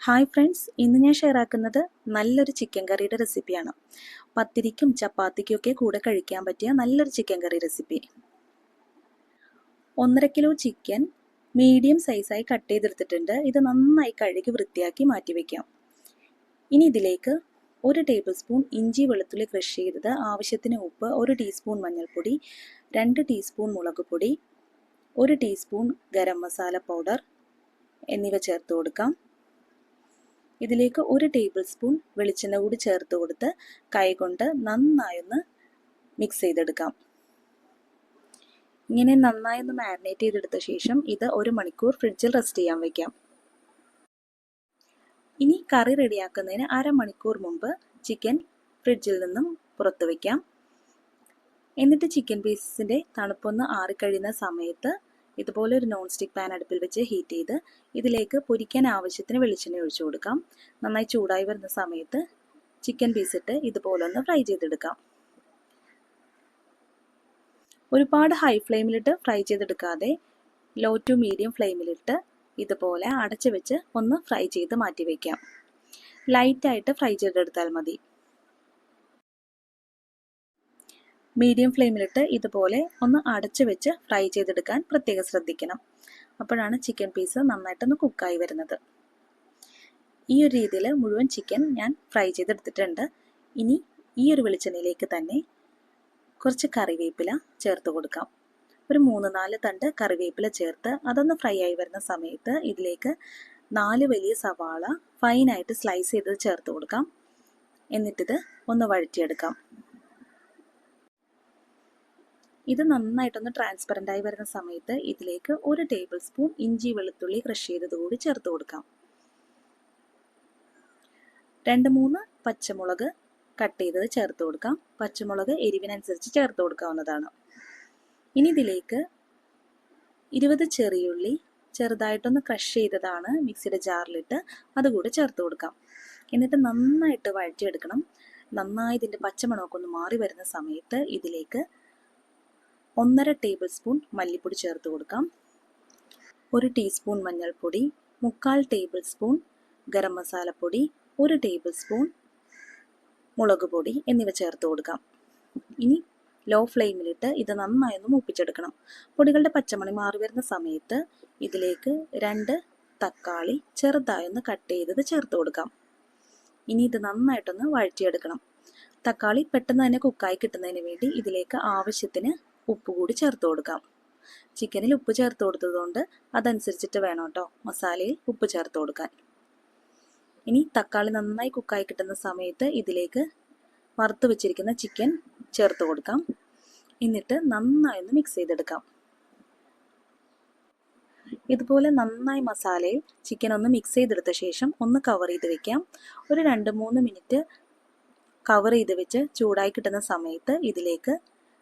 Hi friends ഇന്ന് ഞാൻ share ആക്കുന്നത് നല്ലൊരു ചിക്കൻ കറിയുടെ റെസിപ്പിയാണ് പത്തിരിക്കും ചപ്പാത്തിക്കും ഒക്കെ കൂടെ കഴിക്കാൻ പറ്റിയ നല്ലൊരു ചിക്കൻ കറി റെസിപ്പി ഒന്നര കിലോ ചിക്കൻ മീഡിയം സൈസായി കട്ട് ചെയ്തെടുത്തിട്ടുണ്ട്. ഇത് നന്നായി കഴുകി വൃത്തിയാക്കി മാറ്റി വയ്ക്കാം ഇനി ഇതിലേക്ക് ഒരു ടേബിൾ സ്പൂൺ ഇഞ്ചി വെളുത്തുള്ളി ക്രഷ് ചെയ്തത് ആവശ്യത്തിന് ഉപ്പ് ഒരു ടീസ്പൂൺ മഞ്ഞൾപ്പൊടി രണ്ട് ടീസ്പൂൺ മുളക് പൊടി ഒരു ടീസ്പൂൺ ഗരം മസാല പൗഡർ എന്നിവ ചേർത്ത് കൊടുക്കാം. ഇതിലേക്ക് ഒരു ടേബിൾ സ്പൂൺ വെളിച്ചെണ്ണ കൂടി ചേർത്ത് കൊടുത്ത് കൈകൊണ്ട് നന്നായൊന്ന് മിക്സ് ചെയ്തെടുക്കാം. ഇങ്ങനെ നന്നായി ഒന്ന് മാരിനേറ്റ് ചെയ്തെടുത്ത ശേഷം ഇത് ഒരു മണിക്കൂർ ഫ്രിഡ്ജിൽ റെസ്റ്റ് ചെയ്യാൻ വയ്ക്കാം ഇനി കറി റെഡിയാക്കുന്നതിന് അരമണിക്കൂർ മുമ്പ് ചിക്കൻ ഫ്രിഡ്ജിൽ നിന്നും പുറത്ത് വയ്ക്കാം എന്നിട്ട് ചിക്കൻ പീസസിന്റെ തണുപ്പൊന്ന് ആറിക്കഴിയുന്ന സമയത്ത് ഇതുപോലെ ഒരു നോൺ സ്റ്റിക്ക് പാൻ അടുപ്പിൽ വെച്ച് ഹീറ്റ് ചെയ്ത് ഇതിലേക്ക് പൊരിക്കാൻ ആവശ്യത്തിന് വെളിച്ചെണ്ണ ഒഴിച്ചു കൊടുക്കാം. നന്നായി ചൂടായി വരുന്ന സമയത്ത് ചിക്കൻ പീസ് ഇട്ട് ഇതുപോലെ ഒന്ന് ഫ്രൈ ചെയ്തെടുക്കാം. ഒരുപാട് ഹൈ ഫ്ലെയിമിലിട്ട് ഫ്രൈ ചെയ്തെടുക്കാതെ ലോ ടു മീഡിയം ഫ്ലെയിമിലിട്ട് ഇതുപോലെ അടച്ചു വെച്ച് ഒന്ന് ഫ്രൈ ചെയ്ത് മാറ്റി വയ്ക്കാം ലൈറ്റായിട്ട് ഫ്രൈ ചെയ്തെടുത്താൽ മതി. മീഡിയം ഫ്ലെയിമിലിട്ട് ഇതുപോലെ ഒന്ന് അടച്ചു വെച്ച് ഫ്രൈ ചെയ്തെടുക്കാൻ പ്രത്യേകം ശ്രദ്ധിക്കണം. അപ്പോഴാണ് ചിക്കൻ പീസ് നന്നായിട്ടൊന്ന് കുക്കായി വരുന്നത്. ഈ ഒരു രീതിയിൽ മുഴുവൻ ചിക്കൻ ഞാൻ ഫ്രൈ ചെയ്തെടുത്തിട്ടുണ്ട്. ഇനി ഈ ഒരു വെളിച്ചെണ്ണയിലേക്ക് തന്നെ കുറച്ച് കറിവേപ്പില ചേർത്ത് കൊടുക്കാം. ഒരു മൂന്ന് നാല് തണ്ട് കറിവേപ്പില ചേർത്ത് അതൊന്ന് ഫ്രൈ ആയി വരുന്ന സമയത്ത് ഇതിലേക്ക് നാല് വലിയ സവാള ഫൈനായിട്ട് സ്ലൈസ് ചെയ്ത് ചേർത്ത് കൊടുക്കാം. എന്നിട്ടിത് ഒന്ന് വഴറ്റിയെടുക്കാം. ഇത് നന്നായിട്ടൊന്ന് ട്രാൻസ്പെറന്റ് ആയി വരുന്ന സമയത്ത് ഇതിലേക്ക് ഒരു ടേബിൾ സ്പൂൺ ഇഞ്ചി വെളുത്തുള്ളി ക്രഷ് ചെയ്തത് കൂടി ചേർത്ത് കൊടുക്കാം. രണ്ട് മൂന്ന് പച്ചമുളക് കട്ട് ചെയ്തത് ചേർത്ത് കൊടുക്കാം. പച്ചമുളക് എരിവിനനുസരിച്ച് ചേർത്ത് കൊടുക്കാവുന്നതാണ്. ഇനി ഇതിലേക്ക് ഇരുപത് ചെറിയുള്ളി ചെറുതായിട്ടൊന്ന് ക്രഷ് ചെയ്തതാണ് മിക്സിയുടെ ജാറിലിട്ട് അതുകൂടെ ചേർത്ത് കൊടുക്കാം. എന്നിട്ട് നന്നായിട്ട് വഴറ്റിയെടുക്കണം. നന്നായി ഇതിന്റെ പച്ചമണമൊക്കെ ഒന്ന് മാറി വരുന്ന സമയത്ത് ഇതിലേക്ക് ഒന്നര ടേബിൾ സ്പൂൺ മല്ലിപ്പൊടി ചേർത്ത് കൊടുക്കാം. ഒരു ടീസ്പൂൺ മഞ്ഞൾപ്പൊടി മുക്കാൽ ടേബിൾ സ്പൂൺ ഗരം മസാലപ്പൊടി ഒരു ടേബിൾ സ്പൂൺ മുളക് പൊടി എന്നിവ ചേർത്ത് കൊടുക്കാം. ഇനി ലോ ഫ്ലെയിമിലിട്ട് ഇത് നന്നായി ഒന്ന് മൂപ്പിച്ചെടുക്കണം. പൊടികളുടെ പച്ചമണി മാറി വരുന്ന സമയത്ത് ഇതിലേക്ക് രണ്ട് തക്കാളി ചെറുതായി ഒന്ന് കട്ട് ചെയ്തത് ചേർത്ത് കൊടുക്കാം. ഇനി ഇത് നന്നായിട്ടൊന്ന് വഴറ്റിയെടുക്കണം. തക്കാളി പെട്ടെന്ന് തന്നെ കുക്കായി കിട്ടുന്നതിന് വേണ്ടി ഇതിലേക്ക് ആവശ്യത്തിന് ഉപ്പ് കൂടി ചേർത്ത് കൊടുക്കാം. ചിക്കനിൽ ഉപ്പ് ചേർത്ത് കൊടുത്തതുകൊണ്ട് അതനുസരിച്ചിട്ട് വേണം കേട്ടോ മസാലയിൽ ഉപ്പ് ചേർത്ത് കൊടുക്കാൻ. ഇനി തക്കാളി നന്നായി കുക്കായി കിട്ടുന്ന സമയത്ത് ഇതിലേക്ക് വറുത്ത് വെച്ചിരിക്കുന്ന ചിക്കൻ ചേർത്ത് കൊടുക്കാം. എന്നിട്ട് നന്നായി ഒന്ന് മിക്സ് ചെയ്തെടുക്കാം. ഇതുപോലെ നന്നായി മസാലയിൽ ചിക്കൻ ഒന്ന് മിക്സ് ചെയ്തെടുത്ത ശേഷം ഒന്ന് കവർ ചെയ്ത് വെക്കാം. ഒരു രണ്ട് മൂന്ന് മിനിറ്റ് കവർ ചെയ്ത് വെച്ച് ചൂടായി കിട്ടുന്ന സമയത്ത് ഇതിലേക്ക്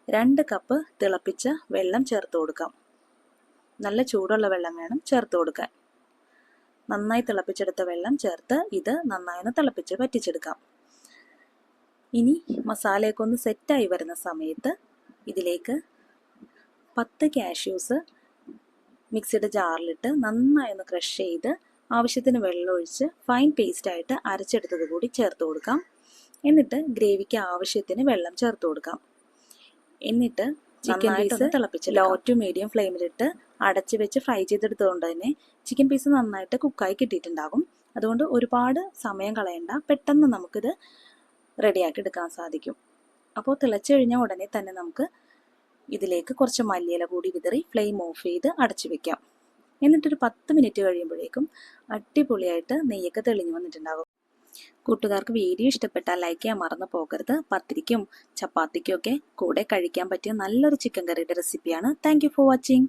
രണ്ട് കപ്പ് തിളപ്പിച്ച വെള്ളം ചേർത്ത് കൊടുക്കാം. നല്ല ചൂടുള്ള വെള്ളം വേണം ചേർത്ത് കൊടുക്കാൻ. നന്നായി തിളപ്പിച്ചെടുത്ത വെള്ളം ചേർത്ത് ഇത് നന്നായി ഒന്ന് തിളപ്പിച്ച് പറ്റിച്ചെടുക്കാം ഇനി മസാലയൊക്കെ ഒന്ന് സെറ്റായി വരുന്ന സമയത്ത് ഇതിലേക്ക് പത്ത് കാഷ്യൂസ് മിക്സിയുടെ ജാറിലിട്ട് നന്നായി ഒന്ന് ക്രഷ് ചെയ്ത് ആവശ്യത്തിന് വെള്ളം ഒഴിച്ച് ഫൈൻ പേസ്റ്റായിട്ട് അരച്ചെടുത്തത് കൂടി ചേർത്ത് കൊടുക്കാം. എന്നിട്ട് ഗ്രേവിക്ക് ആവശ്യത്തിന് വെള്ളം ചേർത്ത് കൊടുക്കാം. എന്നിട്ട് ചിക്കൻ പീസ് തിളപ്പിച്ച് ലോ ടു മീഡിയം ഫ്ലെയിമിലിട്ട് അടച്ച് വെച്ച് ഫ്രൈ ചെയ്തെടുത്തതുകൊണ്ട് തന്നെ ചിക്കൻ പീസ് നന്നായിട്ട് കുക്കായി കിട്ടിയിട്ടുണ്ടാകും. അതുകൊണ്ട് ഒരുപാട് സമയം കളയണ്ട. പെട്ടെന്ന് നമുക്കിത് റെഡിയാക്കി എടുക്കാൻ സാധിക്കും. അപ്പോൾ തിളച്ച് കഴിഞ്ഞാൽ ഉടനെ തന്നെ നമുക്ക് ഇതിലേക്ക് കുറച്ച് മല്ലിയില കൂടി വിതറി ഫ്ലെയിം ഓഫ് ചെയ്ത് അടച്ചു വെക്കാം. എന്നിട്ടൊരു പത്ത് മിനിറ്റ് കഴിയുമ്പോഴേക്കും അടിപൊളിയായിട്ട് നെയ്യൊക്കെ തെളിഞ്ഞു വന്നിട്ടുണ്ടാകും. കൂട്ടുകാർക്ക് വീഡിയോ ഇഷ്ടപ്പെട്ടാൽ ലൈക്ക് ചെയ്യാൻ മറന്നു പോകരുത്. പത്തിരിക്കും ചപ്പാത്തിക്കും ഒക്കെ കൂടെ കഴിക്കാൻ പറ്റിയ നല്ലൊരു ചിക്കൻ കറിയുടെ റെസിപ്പിയാണ് താങ്ക് ഫോർ വാച്ചിങ്